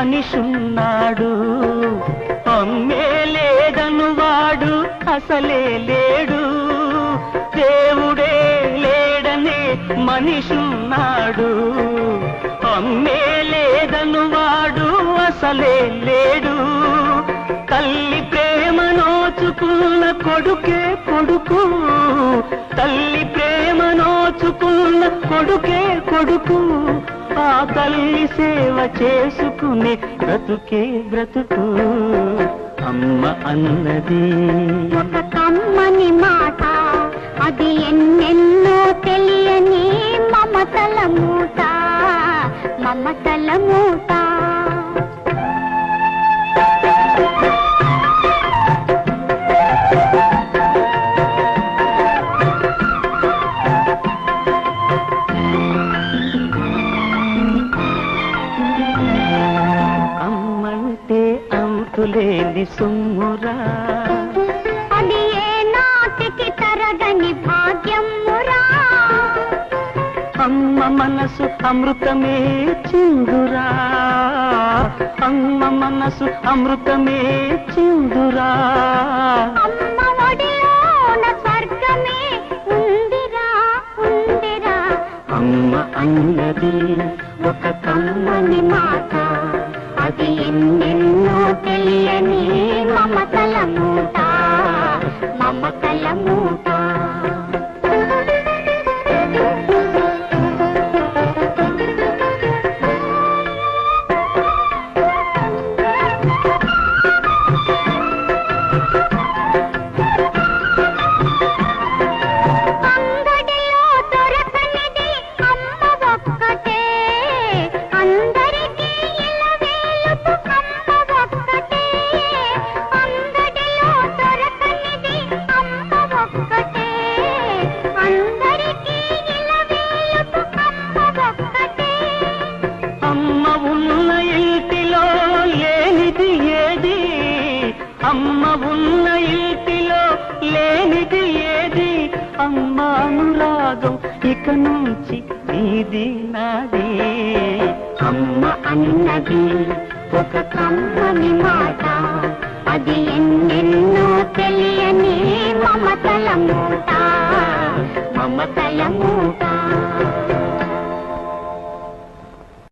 మనిషున్నాడు. అమ్మే లేదను వాడు అసలే లేడు. దేవుడే లేడనే మనిషిన్నాడు. అమ్మే లేదను వాడు అసలే లేడు. తల్లి ప్రేమ నోచుకున్న కొడుకే కొడుకు. తల్లి ప్రేమ నోచుకున్న కొడుకే కొడుకు. ఆ తల్లి సేవ చేసుకునే బ్రతుకే బ్రతుకు. అమ్మ అన్నది. ఒక కమ్మని మాట అది ఎన్నెన్నో తెలియని మమతలము. అంతులేని సొమ్మురా. అది ఏ నాటికి తరగని భాగ్యమురా. అమ్మ మనసు అమృతమే చిందురా. అమ్మ మనసు అమృతమే చిందురా. అమ్మ అన్నది ఒక కమ్మని మాట. అది ఎన్నెన్నో తెలియని మమతల మూట మమతల మూట. అమ్మ ఉన్న ఇంటిలో లేనిది ఏది? అమ్మ అనురాగం ఇక నుంచి ఇది నాది. అమ్మ అన్నది ఒక కమ్మని మాట. అది ఎన్నెన్నో తెలియని మమతల మూట. మమతల మూట.